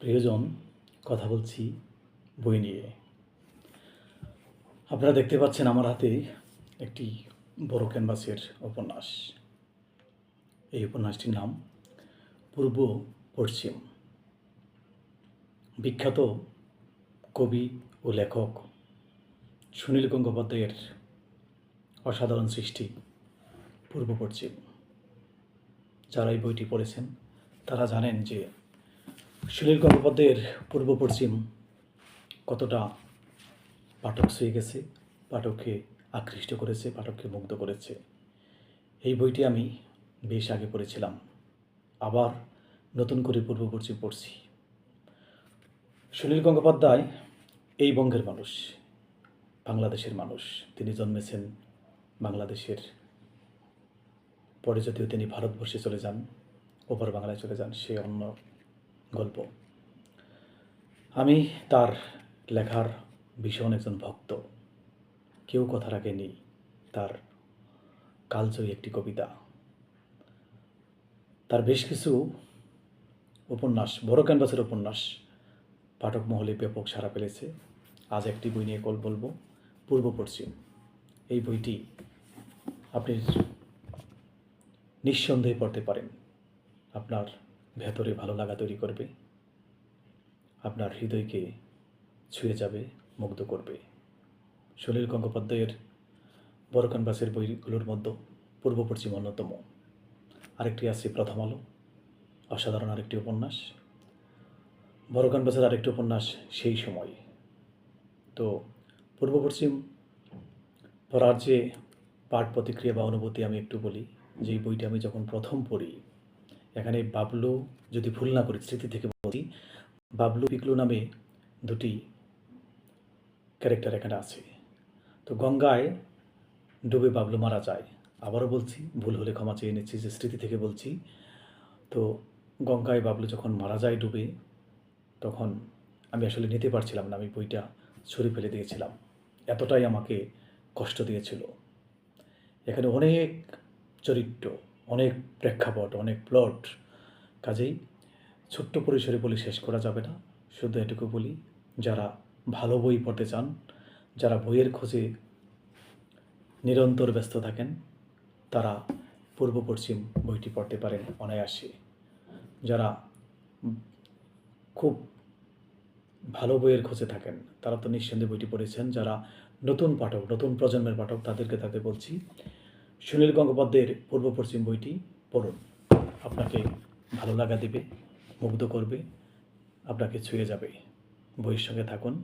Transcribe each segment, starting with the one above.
প্রিয়জন কথা বলছি বই নিয়ে। আপনারা দেখতে পাচ্ছেন আমার হাতে একটি বড় ক্যানভাসের উপন্যাস। এই উপন্যাসটির নাম পূর্ব পশ্চিম। বিখ্যাত কবি ও লেখক সুনীল গঙ্গোপাধ্যায়ের অসাধারণ সৃষ্টি পূর্ব পশ্চিম। যারা এই বইটি পড়েছেন, তারা জানেন যে সুনীল গঙ্গোপাধ্যায়ের পূর্ব পশ্চিম কতটা পাঠক ছুঁয়ে গেছে, পাঠককে আকৃষ্ট করেছে, পাঠককে মুগ্ধ করেছে, এই বইটি আমি বেশ আগে পড়েছিলাম। আবার নতুন করে পূর্ব পশ্চিম পড়ছি। সুনীল গঙ্গোপাধ্যায় এই বঙ্গের মানুষ, বাংলাদেশের মানুষ। তিনি জন্মেছেন বাংলাদেশের, পরে যদিও তিনি ভারতবর্ষে চলে যান ওপর বাংলায় চলে যান, সে অন্য গল্প। আমি তার লেখার ভীষণ একজন ভক্ত। কেউ কথা রাখেনি তার কালজয়ী একটি কবিতা। তার বেশ কিছু উপন্যাস, বড় ক্যানভাসের উপন্যাস পাঠক মহলে ব্যাপক সাড়া ফেলেছে। আজ একটি বই নিয়ে কল বলব, পূর্ব পশ্চিম। এই বইটি আপনি নিঃসন্দেহে পড়তে পারেন। আপনার ভেতরে ভালো লাগা তৈরি করবে। আপনার হৃদয়কে ছুঁয়ে যাবে, মুগ্ধ করবে। সুনীল গঙ্গোপাধ্যায়ের বড় ক্যানভাসের বইগুলোর মধ্যে পূর্ব, পশ্চিম অন্যতম। আরেকটি আছে প্রথম আলো, অসাধারণ আরেকটি উপন্যাস। বড় ক্যানভাসের আরেকটি উপন্যাস, সেই সময়। তো পূর্ব, পশ্চিম পড়ার যে পাঠ প্রতিক্রিয়া বা অনুভূতি আমি একটু বলি যে বইটা আমি যখন প্রথম পড়ি এখানে বাবলু যদি ভুল না করি স্মৃতি থেকে বলছি বাবলু পিকলু নামে দুটি ক্যারেক্টার এখানে আছে। তো গঙ্গায় ডুবে বাবলু মারা যায়। আবারও বলছি, ভুল হলে ক্ষমা চেয়ে নিচ্ছি যে স্মৃতি থেকে বলছি। তো গঙ্গায় বাবলু যখন মারা যায় ডুবে, তখন আমি আসলে নিতে পারছিলাম না, আমি বইটা ছুরি ফেলে দিয়েছিলাম। এতটাই আমাকে কষ্ট দিয়েছিল। এখানে অনেক চরিত্র। অনেক প্রেক্ষাপট, অনেক প্লট কাজেই ছোট্ট পরিসরে বলে শেষ করা যাবে না। শুধু এটুকু বলি, যারা ভালো বই পড়তে চান, যারা বইয়ের খোঁজে নিরন্তর ব্যস্ত থাকেন, তারা পূর্ব পশ্চিম বইটি পড়তে পারেন অনায়াসে। যারা খুব ভালো বইয়ের খোঁজে থাকেন, তারা তো নিঃসন্দেহে বইটি পড়েছেন। যারা নতুন পাঠক, নতুন প্রজন্মের পাঠক, তাদেরকে তাদের বলছি সুনীল গঙ্গোপাধ্যায়ের পূর্ব পশ্চিম বইটি পড়ুন। আপনাকে ভালো লাগা দেবে, মুগ্ধ করবে, আপনাকে ছুঁয়ে যাবে। বইয়ের সঙ্গে থাকুন,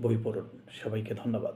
বই পড়ুন। সবাইকে ধন্যবাদ।